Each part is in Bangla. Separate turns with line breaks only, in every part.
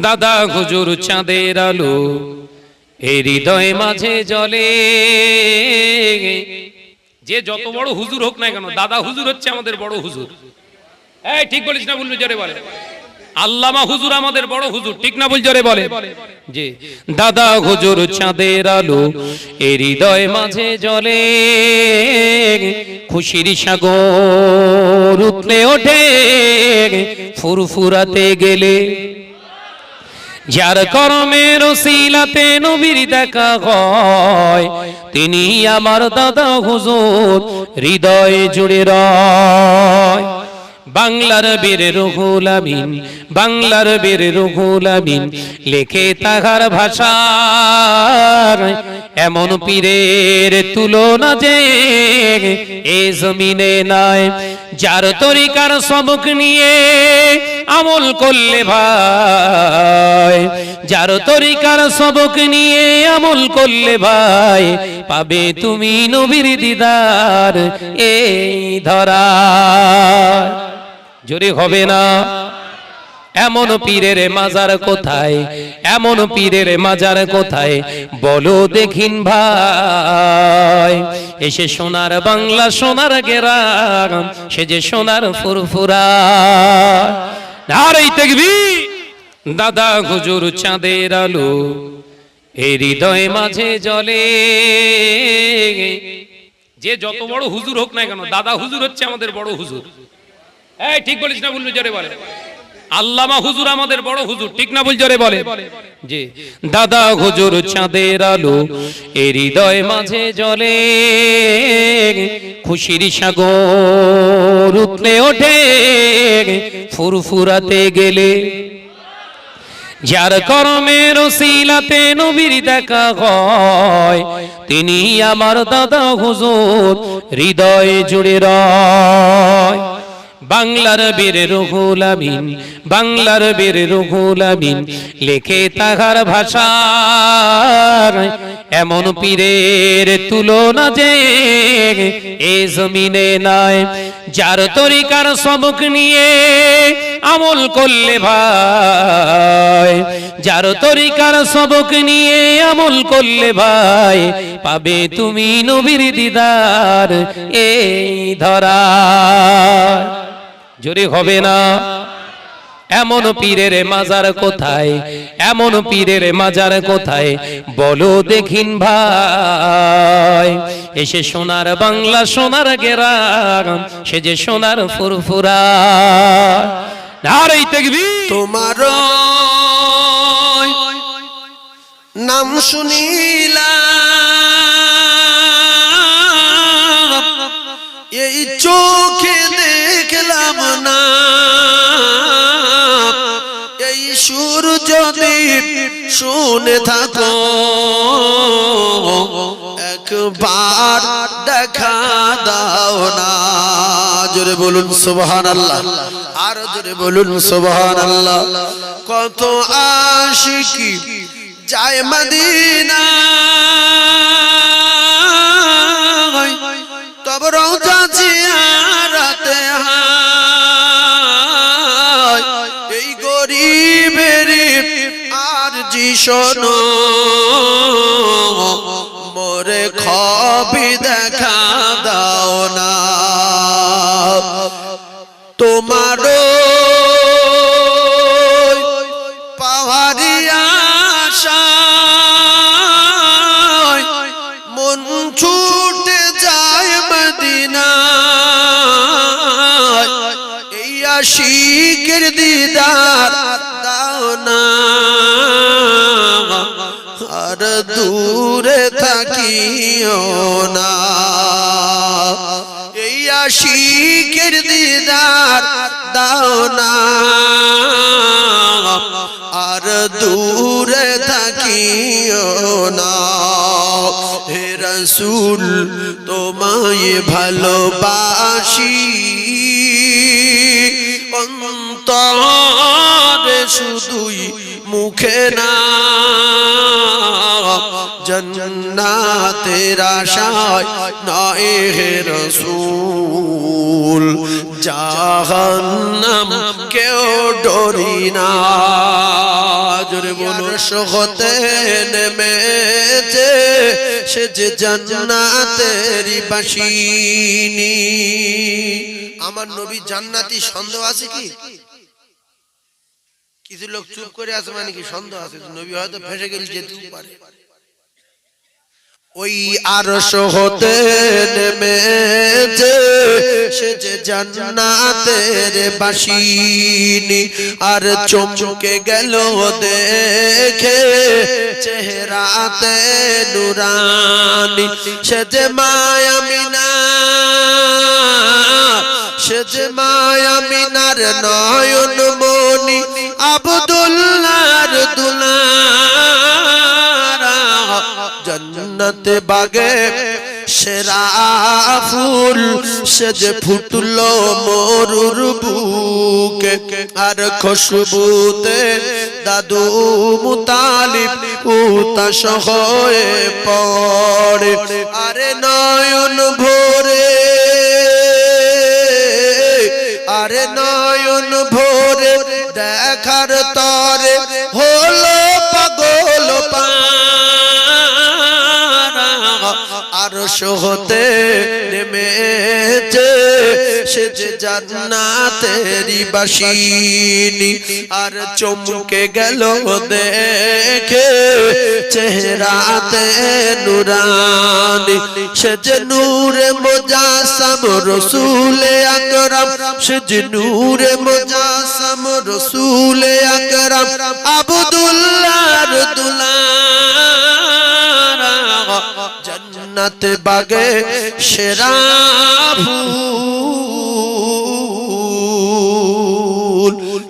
দাদা হুজুর চাঁদের আলো হৃদয় মাঝে জলে। যে যত বড় হুজুর হোক না কেন, দাদা হুজুর হচ্ছে আমাদের বড় হুজুর। এই, ঠিক বলিস না বলবি জোরে বলে। আল্লামা হুজুর আমাদের বড় হুজুর, ঠিক না বল জোরে বলে? জি দাদা হুজুর চাঁদের আলো এই হৃদয় মাঝে জলে। খুশির সাগর উতলে ওঠে, ফুরফুরাতে গেলে। যার কর্মের শিলাতে নবীর দেখা হয়, তিনি আমার দাদা হুজুর, হৃদয়ে জুড়ে রয়। বাংলার বীর রুহুল আমিন, বাংলার বীর রুহুল আমিন, লেখে তাহার ভাষা এমন পীরের তুলনা যে এ জমিনে নাই, যার তরিকার সবক নিয়ে আমল করলে ভাই। যার তরিকার সবক নিয়ে আমল করলে ভাই, পাবে তুমি নবীর দিদার এই ধরা। জোরে হবে না? এমন পীরের মাজার কোথায়? এমন পীরের মাজার কোথায়? বলো দেখিন ভাই। এসে সোনার বাংলা, সোনার গেরাম সে যে সোনার ফুরফুরা। এই দেখবি? দাদা হুজুর চাঁদের আলো এই হৃদয় মাঝে জলে। যে যত বড় হুজুর হোক না কেন, দাদা হুজুর হচ্ছে আমাদের বড় হুজুর। এই ঠিক বলিস না বলল জোরে বলে। আল্লামা হুজুর আমাদের বড় হুজুর, ঠিক না বল জোরে বলে? জি। দাদা হুজুর চাঁদের আলো এই হৃদয় মাঝে জলে খুশির সাগর উতলে ওঠে, ফুরফুরাতে গেলে। যার কর্মের শিলাতে নবীর দেখা হয়, তিনি আমার দাদা হুজুর, হৃদয়ে জুড়ে রয়। বাংলার বীর রুহুল আমিন, বাংলার বীর রুহুল আমিন, লেখে তাহার ভাষা। এমন পীরের তুলনা যে এ জমিনে নাই, যার তরিকার সবক নিয়ে আমল করলে ভাই, যার তরিকার সবক নিয়ে আমল করলে ভাই, পাবে তুমি নবীর দিদার এই ধরা। জোরে হবে না। এমন পীরের মাজার কোথায়? এমন পীরের মাজার কোথায়? বলো দেখিন ভাই। এসে সোনার বাংলা, সোনার গেরাম সে যে সোনার ফুরফুরা। আর এই
তোমার নাম শুনিলাম। চোখে দেখলাম না। এই সুর যদি শুনে থাকো, একবার দেখা দাও না। জোরে বলুন সুবহান আল্লাহ আর জোরে বলুন সুবহান আল্লাহ কত আশিকি যায় মদিনা তব শোনো মোরে খবি দেখা দাও না। তোমারও আশিকের দিদার, দাও না। আর দূরে থাকিও না। হে রসুল, তোমায় ভালোবাসি। অন্তরে শুধুই মুখে না। জন্নাতের আশায় নয় হে রসুল। জাহান্নাম কেউ ডরি না। জোরে বলো হতে নেমেছে সে যে জান্নাতেরই বাসিনী। আমার নবী জান্নাতি সন্দেহ আছে কি? কিছু লোক চুপ করে আছে মানে কি সন্দেহ আছে? নবী হয়তো ফেসে গেলে যেতেও পারে। ওই আরশ হতে নেমেছে, সে যে জান্নাতের বাসিনী। আর চমকে গেল দেখে চেহারাতে নুরানি। সে যে মায়ামিনা সে যে মায়ামিনার নয়ন মনি আবদুল্লার দুলারা জন্নতে বাগে। সেরা ফুল সে যে ফুটলো মরুর বুকে। আর খুশবুতে দাদু মুতালিব উতাস হয়ে পড়ে। আরে নয়ন ভোরে, আরে নয়ন ভোরে দেখার তরে আর সহতে নেমেছে, সে জান্নাতেরই বাসিনী। আর চমকে গেল দেখে চেহারাতে নুরানি। সে যে নূরে মোজাসম রসুলে আকরাম, সে যে নূরে মোজাসম রসুলে আকরাম। আবদুল্লাহর দুলারা জন্নত বাগে সেরা ফুল।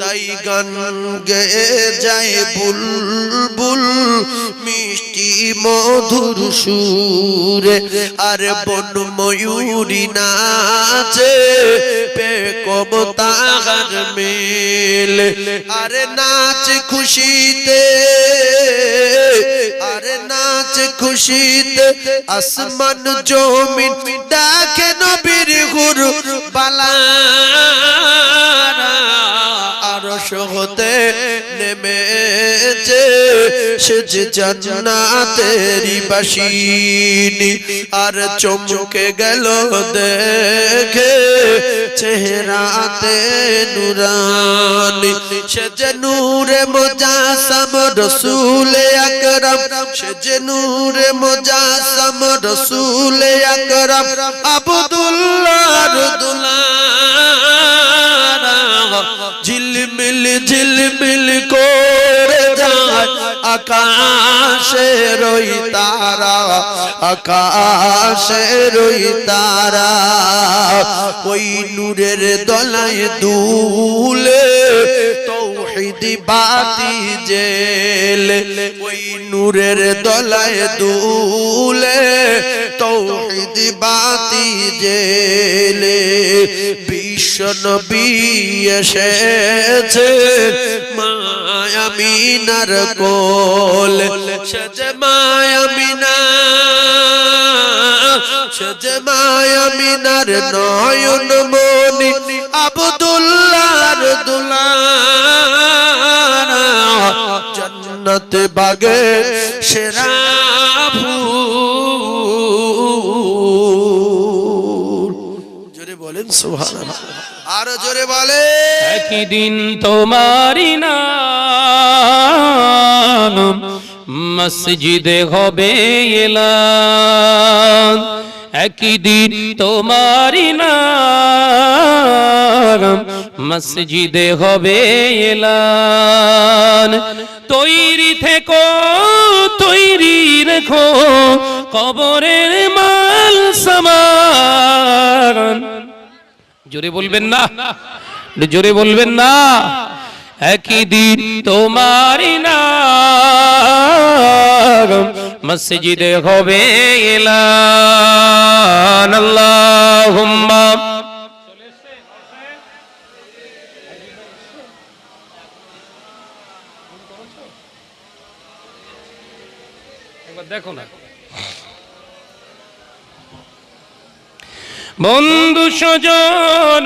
তাই গান গেয়ে যায় বুলবুল, মিষ্টি মধুর সুরে। আর বন ময়ূরী নাচে পে কব তাহার মেল। আরে নাচ খুশিতে আরে নাচ খুশিতে আসমান জমিন ডাকে নবীর গুরু বালা আরশ হতে নেমেছে। সে যে জান্নাতেরই বাসিনী আর চমকে গেল দেখে। চেহারাতে নুরানি সে যে নূরে মোজাসম রসুলে আকরাম সে যে নূরে মোজাসম রসুলে আকরাম আবদুল্লাহ দুলারা ঝিলমিল ঝিলমিল করে যায় আকাশে রই তারা আকাশে রই তারা, ওই নূরের দলায় দুলে, তৌহিদি বাতি জেলে, ওই নূরের দলায় দুলে, তৌহিদি বাতি জেলে বিশ্ব নবী এসেছে মায়ামিনার কোল। সেজ মায়ামিনা সেজ মায়ামিনার নয়ন মনি আবদুল্লাহর দুলারা জন্নত বাগে সেরা ফুল। জোরে বলেন সুবহানাল্লাহ। আর জোরে বলে
একই দিন তোমারি নাম মসজিদে হবে এলান। একই দিন তোমারি নাম মসজিদে হবে এলান। তৈরি থেকো, তৈরি রেখো, কবরের জোরে বলবেন না? জোরে বলবেন না? একই দিন তোমার নাম মসজিদে হবে এলান। দেখো না। বন্ধু স্বজন,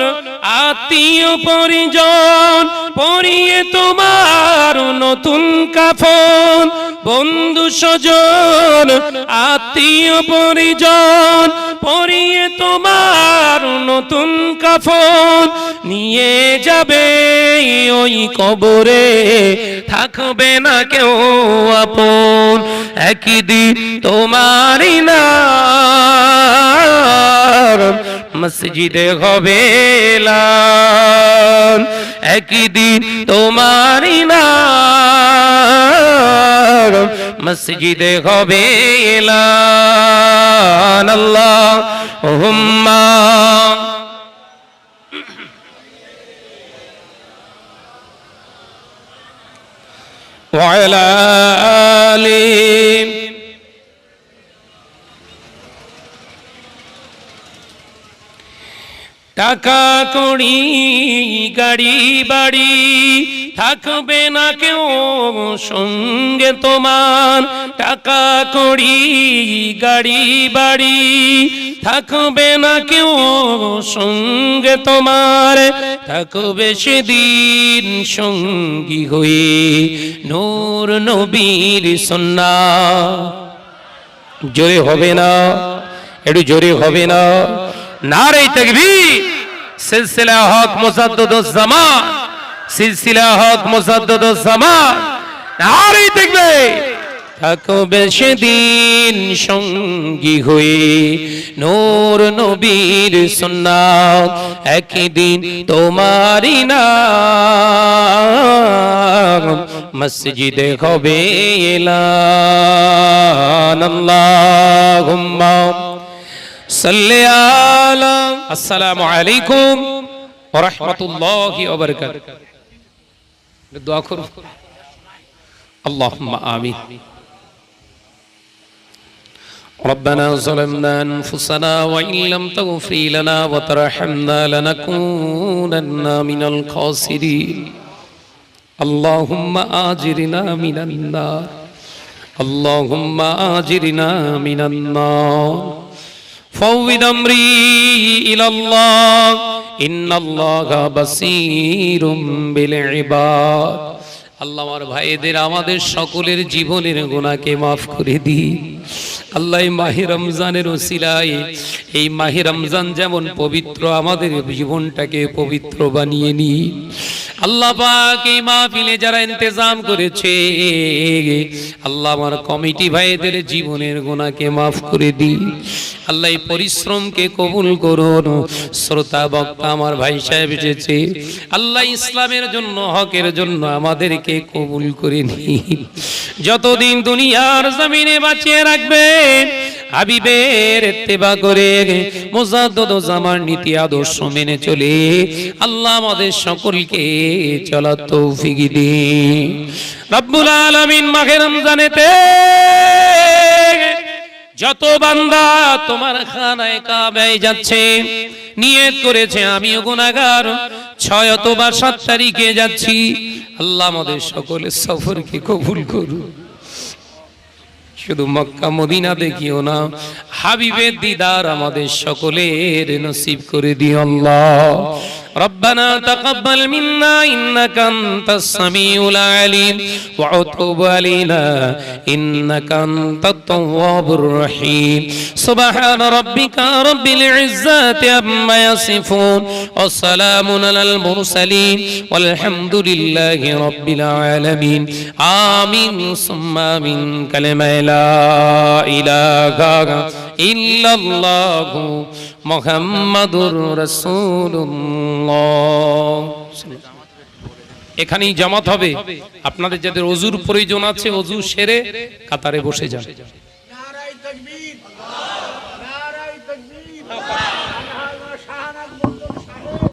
আত্মীয় পরিজন, পরিয়ে তোমার নতুন কাফন। বন্ধু স্বজন, আত্মীয় পরিজন, পরিয়ে তোমার নতুন কাফন। নিয়ে যাবে ওই কবরে, থাকবে না কেউ আপন। একই দিন তোমারই না মসজিদে হবে এলান। একই দিন তোমারই না মসজিদে হবে এলান। আল্লাহ হুম্মা وعلى آله টাকা কড়ি, গাড়ি, বাড়ি, থাকবে না কেউ সঙ্গে তোমার। টাকা কড়ি, গাড়ি, বাড়ি, থাকবে না কেউ সঙ্গে তোমার। থাকবে সেদিন সঙ্গী হয়ে নূর নবীর সন্না। জোরে হবে না, একটু জোরে হবে না। নারে তাকবীর, সিলসিলা হক মুসাদ্দুদুজ জামান সিলসিলা হক মুসাদ্দুদুজ জামান নারে তাকবীর। থাকবে সেদিন সঙ্গী হয়ে, নূর নবীর সুন্নাত একদিন তোমারই নাম, মসজিদে হবে এলান, আল্লাহুম্মা। صلی اللہ السلام علیکم ورحمت اللہ وبرکاتہ۔ دعا کرو۔ اللہم آمین۔ ربنا ظلمنا أنفسنا وإن لم تغفر لنا وترحمنا لنكونن من الخاسرين اللهم آجرنا من النار۔ اللهم آجرنا من النار۔ فوض أمري إلى الله إن الله بصير بالعباد আল্লাহ আমার ভাইদের আমাদের সকলের জীবনের গুণাকে মাফ করে দি আল্লাহ এই মাহি রমজানের ওসিলায় এই মাহি রমজান যেমন পবিত্র আমাদের জীবনটাকে পবিত্র বানিয়ে নি আল্লাহ পাক মাহফিলে যারা ইন্তেজাম করেছে, আল্লাহ আমার কমিটি ভাইদের জীবনের গুণাকে মাফ করে দি আল্লাহ এই পরিশ্রমকে কবুল করুন। শ্রোতা, বক্তা আমার ভাই সাহেব এসেছে। আল্লাহ ইসলামের জন্য, হকের জন্য আমাদেরকে কবুল করে নিন। যতদিন দুনিয়ার জমিনে বাঁচিয়ে রাখবেন হাবিবের ইত্তেবা করে মোজাদ্দদ জামার নীতি আদর্শ মেনে চলে। আল্লাহ আমাদের সকলকে চলা তৌফিক দিন। রব্বুল আলামিন মাঘে রমজানেতে যত বান্দা তোমার খানায় কাবায় যাচ্ছে, নিয়ত করেছে, আমিও গুনাহগার। ছয় অথবা সাত তারিখে যাচ্ছি। আল্লাহ আমাদের সকলের সফরকে কবুল করুন শুধু মক্কা মদিনা দেখিও না। হাবিবের দিদার আমাদের সকলের নসিব করে দিও আল্লাহ। ربنا تقبل منا إنك أنت السميع العليم وتب علينا إنك أنت التواب الرحيم سبحان ربك رب العزة عما يصفون وسلام على المرسلين والحمد لله رب العالمين آمين ثم آمين كلمة لا إله إلا الله মোহাম্মদুর রসুল্লাহ এখানেই জামাত হবে। আপনাদের যাদের অজুর প্রয়োজন আছে, অজু সেরে কাতারে বসে যান।